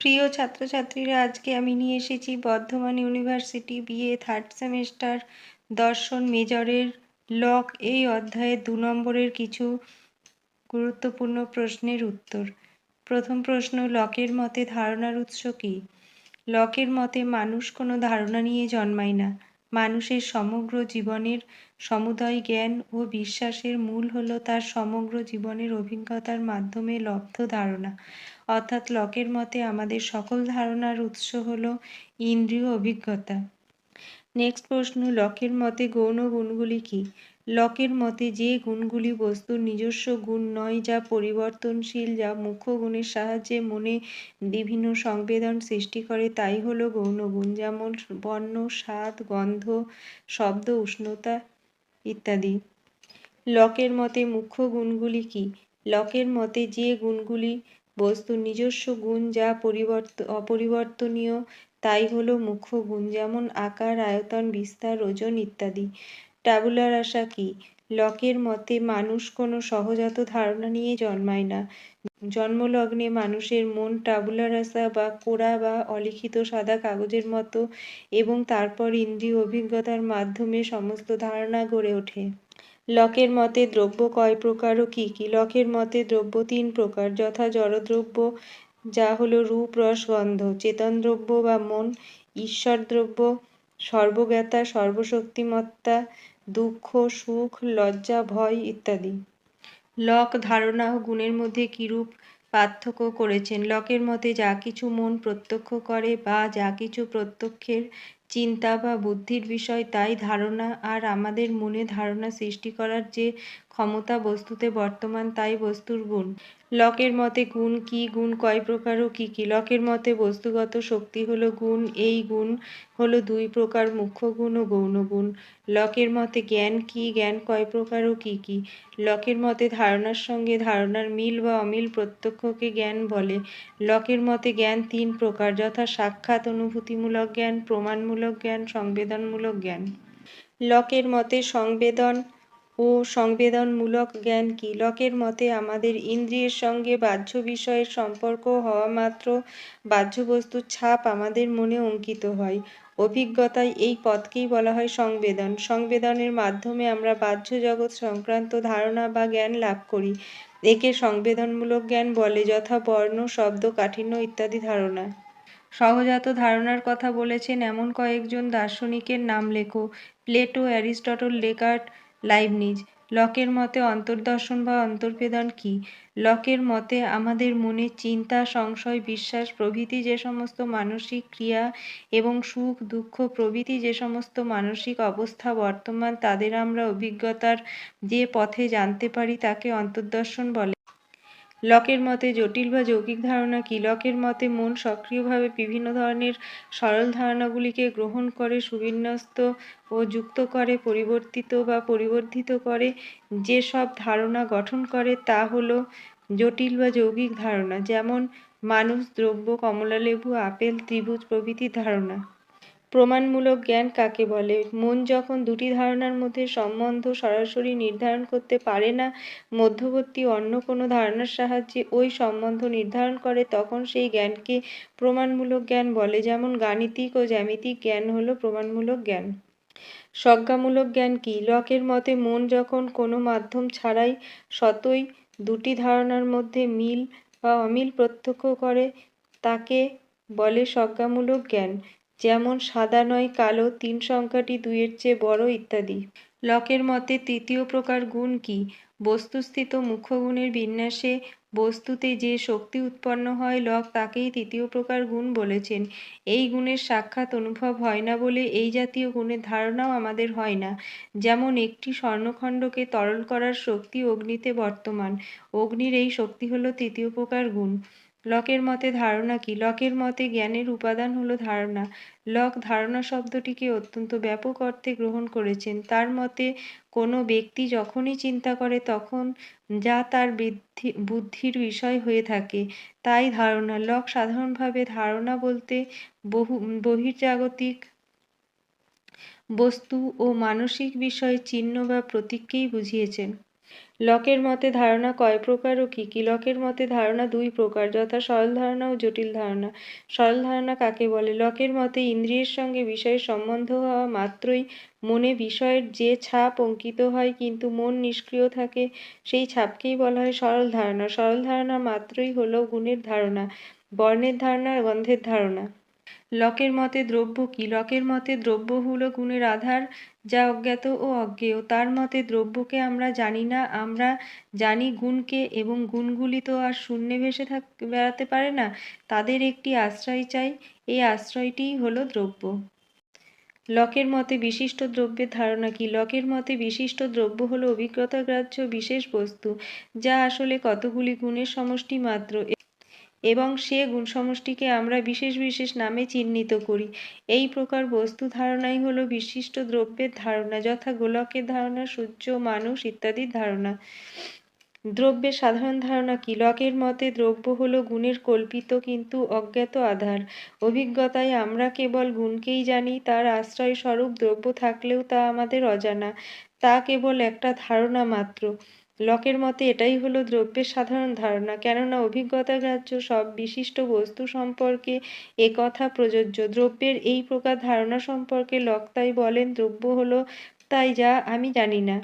প্রিয় ছাত্রছাত্রীরা, আজকে আমি নিয়ে এসেছি Bardhaman university BA third semester দর্শন মেজরের লক। এই অধ্যায়ে দু নম্বরের কিছু গুরুত্বপূর্ণ প্রশ্নের উত্তর। প্রথম প্রশ্ন, লকের মতে ধারণার উৎস কী? লকের মতে মানুষ কোনো ধারণা নিয়ে জন্মায় না। মানুষের সমগ্র জীবনের সমুদয় জ্ঞান ও বিশ্বাসের মূল হল তার সমগ্র জীবনের অভিজ্ঞতার মাধ্যমে লব্ধ ধারণা। অর্থাৎ লকের মতে আমাদের সকল ধারণার উৎস হল ইন্দ্রিয় অভিজ্ঞতা। নেক্সট প্রশ্ন, লকের মতে গৌণ গুণগুলি কী? লকের মতে যে গুণগুলি বস্তুর নিজস্ব গুণ নয়, যা পরিবর্তনশীল, যা মুখ্য গুণের সাহায্যে মনে বিভিন্ন সংবেদন সৃষ্টি করে, তাই হলো গৌণ গুণ, যেমন বর্ণ, স্বাদ, গন্ধ, শব্দ, উষ্ণতা ইত্যাদি। লকের মতে মুখ্য গুণগুলি কি? লকের মতে যে গুণগুলি বস্তুর নিজস্ব গুণ যা পরিবর্ত, অপরিবর্তনীয়, তাই হলো মুখ্য গুণ যেমন আকার, আয়তন, বিস্তার, ওজন ইত্যাদি। ট্যাবুলার আশা কি? লকের মতে মানুষ কোনো সহজাত ধারণা নিয়ে জন্মায় না। জন্মলগ্নে মানুষের মন টাবুলার আশা বা কোরা বা অলিখিত সাদা কাগজের মতো এবং তারপর ইন্দ্রিয় অভিজ্ঞতার মাধ্যমে সমস্ত ধারণা গড়ে ওঠে। লকের মতে দ্রব্য কয় প্রকার ও কি কি? লকের মতে দ্রব্য তিন প্রকার, যথা জড়দ্রব্য যা হলো রূপ, রস, গন্ধ, চেতন দ্রব্য বা মন, ঈশ্বর দ্রব্য, সর্বজ্ঞাতা, সর্বশক্তিমত্তা, দুঃখ, সুখ, লজ্জা, ভয় ইত্যাদি। লক ধারণা ও গুণের মধ্যে কিরূপ পার্থক্য করেছেন। লকের মতে যা কিছু মন প্রত্যক্ষ করে বা যা কিছু প্রত্যক্ষের চিন্তা বা বুদ্ধির বিষয়, তাই ধারণা আর আমাদের মনে ধারণা সৃষ্টি করার যে ক্ষমতা বস্তুতে বর্তমান, তাই বস্তুর গুণ। লকের মতে গুণ কি, গুণ কয় প্রকার ও কী কী? লকের মতে বস্তুগত শক্তি হলো গুণ, এই গুণ হলো দুই প্রকার মুখ্য গুণ ও গৌণ গুণ। লকের মতে জ্ঞান কি, জ্ঞান কয় প্রকার ও কী কী? লকের মতে ধারণার সঙ্গে ধারণার মিল বা অমিল প্রত্যক্ষকে জ্ঞান বলে। লকের মতে জ্ঞান তিন প্রকার, যথা সাক্ষাৎ, অনুভূতিমূলক জ্ঞান, প্রমাণমূলক জ্ঞান, সংবেদনমূলক জ্ঞান। লকের মতে সংবেদন ও সংবেদনমূলক জ্ঞান কি? লকের মতে আমাদের ইন্দ্রিয়ের সঙ্গে বাহ্য বিষয়ের সম্পর্ক হওয়া মাত্র বাহ্য বস্তুর ছাপ আমাদের মনে অঙ্কিত হয়। অভিজ্ঞতায় এই পথকেই বলা হয় সংবেদন। সংবেদনের মাধ্যমে আমরা বাহ্য জগৎ সংক্রান্ত ধারণা বা জ্ঞান লাভ করি। একে সংবেদনমূলক জ্ঞান বলে, যথা বর্ণ, শব্দ, কাঠিন্য ইত্যাদি ধারণা। সহজাত ধারণার কথা বলেছেন এমন কয়েকজন দার্শনিকের নাম লেখো। প্লেটো, অ্যারিস্টটল, ডেকার্ট লাইবনিজ লকের মতে অন্তর্দর্শন বা অন্তর্বেদন কি? লকের মতে আমাদের মনে চিন্তা, সংশয়, বিশ্বাস, প্রভৃতি যে সমস্ত মানসিক ক্রিয়া এবং সুখ, দুঃখ, প্রভৃতি যে সমস্ত মানসিক অবস্থা বর্তমান, তাদের আমরা অভিজ্ঞতার যে পথে জানতে পারি তাকে অন্তর্দর্শন বলে। লকের মতে জটিল বা যৌগিক ধারণা কি? লকের মতে মন সক্রিয়ভাবে বিভিন্ন ধরনের সরল ধারণাগুলিকে গ্রহণ করে, সুবিন্যস্ত ও যুক্ত করে, পরিবর্তিত বা পরিবর্ধিত করে। যেসব ধারণা গঠন করে তা হলো জটিল বা যৌগিক ধারণা, যেমন মানুষ, দ্রব্য, কমলালেবু, আপেল, ত্রিভুজ প্রভৃতির ধারণা। প্রমাণমূলক জ্ঞান কাকে বলে? মন যখন দুটি ধারণার মধ্যে সম্বন্ধ সরাসরি নির্ধারণ করতে পারে না, মধ্যবর্তী অন্য কোনো ধারণার সাহায্যে ওই সম্বন্ধ নির্ধারণ করে, তখন সেই জ্ঞানকে প্রমাণমূলক জ্ঞান বলে, যেমন গাণিতিক ও জ্যামিতিক জ্ঞান হলো প্রমাণমূলক জ্ঞান। সজ্ঞামূলক জ্ঞান কি? লকের মতে, মন যখন কোনো মাধ্যম ছাড়াই সতই দুটি ধারণার মধ্যে মিল বা অমিল প্রত্যক্ষ করে, তাকে বলে সজ্ঞামূলক জ্ঞান। যেমন সাদা নয়, কালো, তিন সংখ্যাটি দুইয়ের চেয়ে বড় ইত্যাদি। লকের মতে তৃতীয় প্রকার গুণ কি? বস্তুস্থিত মুখ্য গুণের বিন্যাসে বস্তুতে যে শক্তি উৎপন্ন হয়, লক তাকেই তৃতীয় প্রকার গুণ বলেছেন। এই গুণের সাক্ষাৎ অনুভব হয় না বলে এই জাতীয় গুণের ধারণাও আমাদের হয় না। যেমন একটি স্বর্ণখণ্ডকে তরল করার শক্তি অগ্নিতে বর্তমান। অগ্নির এই শক্তি হলো তৃতীয় প্রকার গুণ। লকের মতে ধারণা কি? লকের মতে জ্ঞানের উপাদান হলো ধারণা। লক ধারণা শব্দটিকে অত্যন্ত ব্যাপক অর্থে গ্রহণ করেছেন। তার মতে, কোনো ব্যক্তি যখনই চিন্তা করে তখন যা তার বৃদ্ধি, বুদ্ধির বিষয় হয়ে থাকে, তাই ধারণা। লক সাধারণভাবে ধারণা বলতে বহু, বহির্জাগতিক বস্তু ও মানসিক বিষয় চিহ্ন বা প্রতীককেই বুঝিয়েছেন। লকের মতে ধারণা কয় প্রকার ও কী কী? লকের মতে ধারণা দুই প্রকার, যথা সরল ধারণা ও জটিল ধারণা। সরল ধারণা কাকে বলে? লকের মতে ইন্দ্রিয়ের সঙ্গে বিষয়ের সম্বন্ধ হওয়া মাত্রই মনে বিষয়ের যে ছাপ অঙ্কিত হয় কিন্তু মন নিষ্ক্রিয় থাকে, সেই ছাপকেই বলা হয় সরল ধারণা। সরল ধারণা মাত্রই হলো গুণের ধারণা, বর্ণের ধারণা, গন্ধের ধারণা। লকের মতে দ্রব্য কি? লকের মতে দ্রব্য হলো গুণের আধার যা অজ্ঞাত ও অজ্ঞেয়। তার মতে দ্রব্যকে আমরা জানি না, আমরা জানি গুণকে এবং গুণগুলি তো আর শূন্যে ভেসে থাক, বেড়াতে পারে না। তাদের একটি আশ্রয় চাই, এই আশ্রয়টিই হলো দ্রব্য। লকের মতে বিশিষ্ট দ্রব্যের ধারণা কি? লকের মতে বিশিষ্ট দ্রব্য হলো অভিজ্ঞতাগ্রাহ্য বিশেষ বস্তু, যা আসলে কতগুলি গুণের সমষ্টি মাত্র এবং সে গুণ সমষ্টিকে আমরা বিশেষ বিশেষ নামে চিহ্নিত করি। এই প্রকার বস্তু ধারণাই হলো বিশিষ্ট দ্রব্যের ধারণা, যথা গোলকের ধারণা, সূর্য, মানুষ ইত্যাদির ধারণা। দ্রব্যের সাধারণ ধারণা কি? লকের মতে দ্রব্য হলো গুণের কল্পিত কিন্তু অজ্ঞাত আধার। অভিজ্ঞতায় আমরা কেবল গুণকেই জানি, তার আশ্রয় স্বরূপ দ্রব্য থাকলেও তা আমাদের অজানা। তা কেবল একটা ধারণা মাত্র। লকের মতে এটাই হলো দ্রব্যের সাধারণ ধারণা। কেননা অভিজ্ঞতা অভিজ্ঞতাগ্রাহ্য সব বিশিষ্ট বস্তু সম্পর্কে একথা প্রযোজ্য। দ্রব্যের এই প্রকার ধারণা সম্পর্কে লক তাই বলেন, দ্রব্য হলো তাই যা আমি জানি না।